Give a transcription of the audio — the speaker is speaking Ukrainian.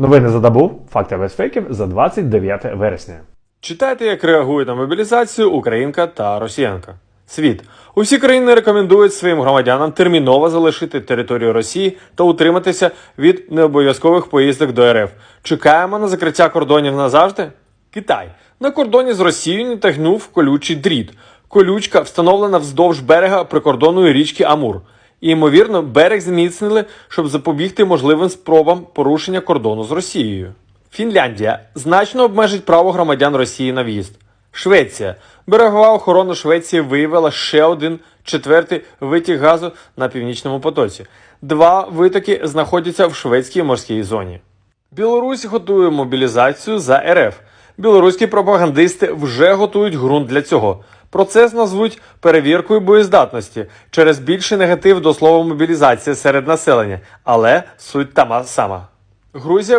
Новини за добу. Факти без фейків за 29 вересня. Читайте, як реагують на мобілізацію українка та росіянка. Світ. Усі країни рекомендують своїм громадянам терміново залишити територію Росії та утриматися від необов'язкових поїздок до РФ. Чекаємо на закриття кордонів назавжди. Китай на кордоні з Росією натягнув колючий дріт. Колючка встановлена вздовж берега прикордонної річки Амур. І, ймовірно, берег зміцнили, щоб запобігти можливим спробам порушення кордону з Росією. Фінляндія значно обмежить право громадян Росії на в'їзд. Швеція. Берегова охорона Швеції виявила ще один четвертий витік газу на північному потоці. Два витоки знаходяться в шведській морській зоні. Білорусь готує мобілізацію за РФ. Білоруські пропагандисти вже готують ґрунт для цього. Процес назвуть перевіркою боєздатності через більший негатив до слова мобілізація серед населення, але суть та сама. Грузія